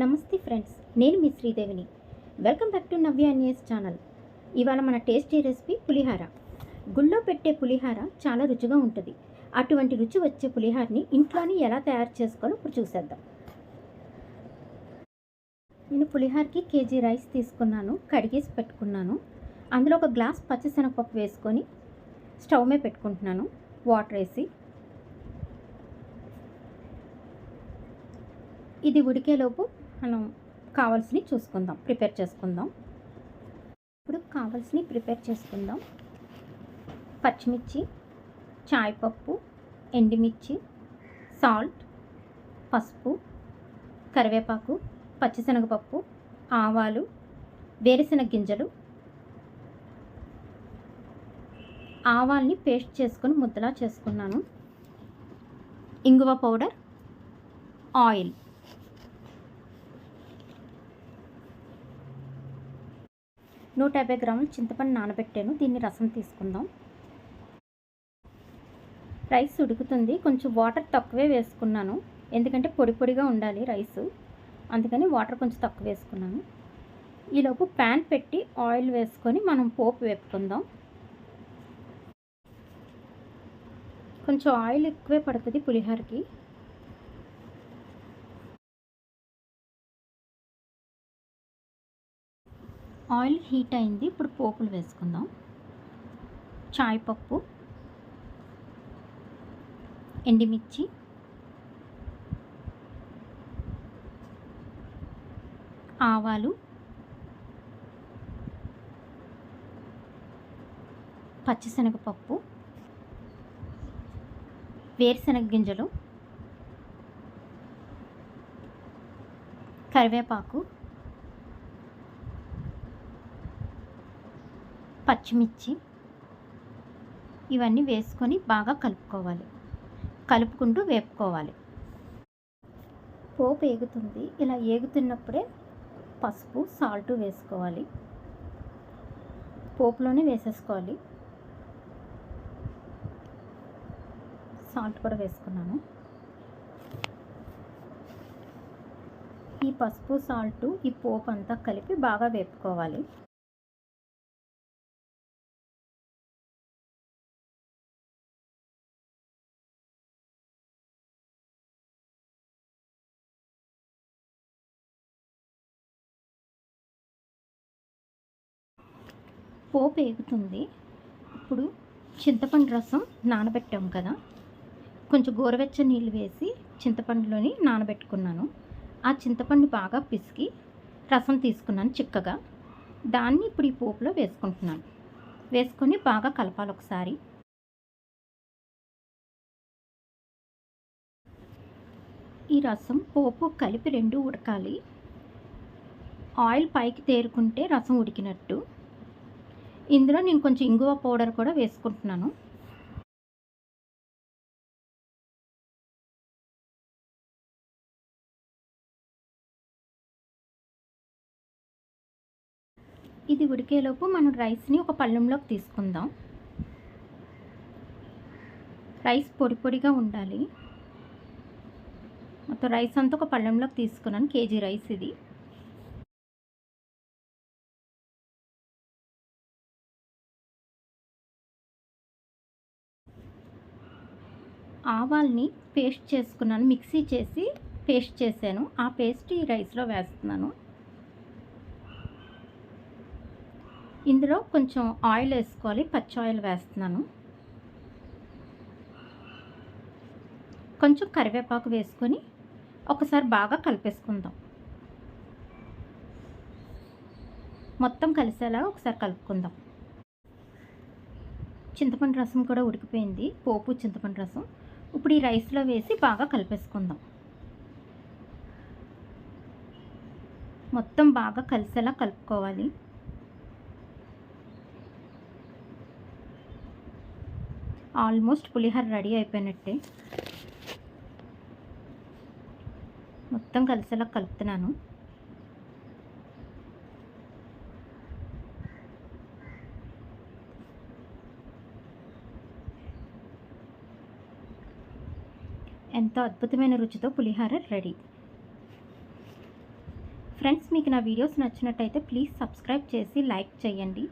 నమస్తే ఫ్రెండ్స్ నేను మీ శ్రీదేవిని. Welcome back to Navya news channel. ఇవాళ మన టేస్టీ రెసిపీ పులిహార. గుళ్ళో పెట్టే పులిహార చాలా రుచిగా ఉంటుంది. అటువంటి రుచి వచ్చే పులిహారని ఇంట్లోనే ఎలా తయారు చేసుకోవాలో ఇప్పుడు చూసేద్దాం. నేను పులిహారకి కేజీ రైస్ తీసుకున్నాను కడిగేసి పెట్టుకున్నాను. అందులో ఒక గ్లాస్ పచ్చిశనగపప్పు వేసుకొని స్టవ్ మీద పెట్టుకుంటున్నాను వాటర్ వేసి. ఇది ఉడికేలోపు మనం కావాల్సినవి చూసుకుందాం ప్రిపేర్ చేసుకుందాం. ఇప్పుడు కావాల్సినవి ప్రిపేర్ చేసుకుందాం. పచ్చిమిర్చి చాయ్పప్పు ఎండుమిర్చి సాల్ట్ పసుపు కరివేపాకు పచ్చిశనగపప్పు ఆవాలు వేరుశనగ గింజలు. ఆవాల్ని పేస్ట్ చేసుకొని ముద్దలా చేసుకున్నాను. ఇంగువ పౌడర్ ఆయిల్. నూట యాభై గ్రాములు చింతపండు నానబెట్టాను. దీన్ని రసం తీసుకుందాం. రైస్ ఉడుకుతుంది. కొంచెం వాటర్ తక్కువే వేసుకున్నాను. ఎందుకంటే పొడి పొడిగా ఉండాలి రైస్. అందుకని వాటర్ కొంచెం తక్కువ వేసుకున్నాను. ఈలోపు ప్యాన్ పెట్టి ఆయిల్ వేసుకొని మనం పోపు వేపుకుందాం. కొంచెం ఆయిల్ ఎక్కువే పడుతుంది పులిహోరకి. ఆయిల్ హీట్ అయింది. ఇప్పుడు పోపులు వేసుకుందాం. చాయ్ పప్పు ఎండిమిర్చి ఆవాలు పచ్చిశనగపప్పు వేరుశనగ గింజలు కరివేపాకు పచ్చిమిర్చి ఇవన్నీ వేసుకొని బాగా కలుపుకోవాలి. కలుపుకుంటూ వేపుకోవాలి. పోపు ఏగుతుంది. ఇలా ఏగుతున్నప్పుడే పసుపు సాల్ట్ వేసుకోవాలి. పోపులోనే వేసేసుకోవాలి. సాల్ట్ కూడా వేసుకున్నాను. ఈ పసుపు సాల్ట్ ఈ పోపు అంతా కలిపి బాగా వేపుకోవాలి. పోపు వేగుతుంది ఇప్పుడు చింతపండు రసం నానబెట్టాం కదా. కొంచెం గోరువెచ్చని నీళ్ళు వేసి చింతపండులోని నానబెట్టుకున్నాను. ఆ చింతపండు బాగా పిసికి రసం తీసుకున్నాను చిక్కగా. దాన్ని ఇప్పుడు ఈ పోపులో వేసుకుంటున్నాను. వేసుకొని బాగా కలపాలి ఒకసారి. ఈ రసం పోపు కలిపి రెండు ఉడకాలి. ఆయిల్ పైకి తేరుకుంటే రసం ఉడికినట్టు. ఇందులో నేను కొంచెం ఇంగువ పౌడర్ కూడా వేసుకుంటున్నాను. ఇది ఉడికేలోపు మనం రైస్ని ఒక పళ్ళెంలోకి తీసుకుందాం. రైస్ పొడి పొడిగా ఉండాలి. మొత్తం రైస్ అంతా ఒక పళ్ళెంలోకి తీసుకున్నాను కేజీ రైస్ ఇది. ఆవాల్ని పేస్ట్ చేసుకున్నాను మిక్సీ చేసి పేస్ట్ చేశాను. ఆ పేస్ట్ ఈ రైస్లో వేస్తున్నాను. ఇందులో కొంచెం ఆయిల్ వేసుకోవాలి పచ్చి ఆయిల్ వేస్తున్నాను. కొంచెం కరివేపాకు వేసుకొని ఒకసారి బాగా కలిపేసుకుందాం. మొత్తం కలిసేలా ఒకసారి కలుపుకుందాం. చింతపండు రసం కూడా ఉడికిపోయింది పోపు చింతపండు రసం. ఇప్పుడు ఈ రైస్లో వేసి బాగా కలిపేసుకుందాం. మొత్తం బాగా కలిసేలా కలుపుకోవాలి. ఆల్మోస్ట్ పులిహోర రెడీ అయిపోయినట్టే. మొత్తం కలిసేలా కలుపుతున్నాను. ఎంతో అద్భుతమైన రుచితో పులిహోర రెడీ. ఫ్రెండ్స్ మీకు నా వీడియోస్ నచ్చినట్టయితే ప్లీజ్ సబ్స్క్రైబ్ చేసి లైక్ చేయండి.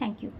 Thank you.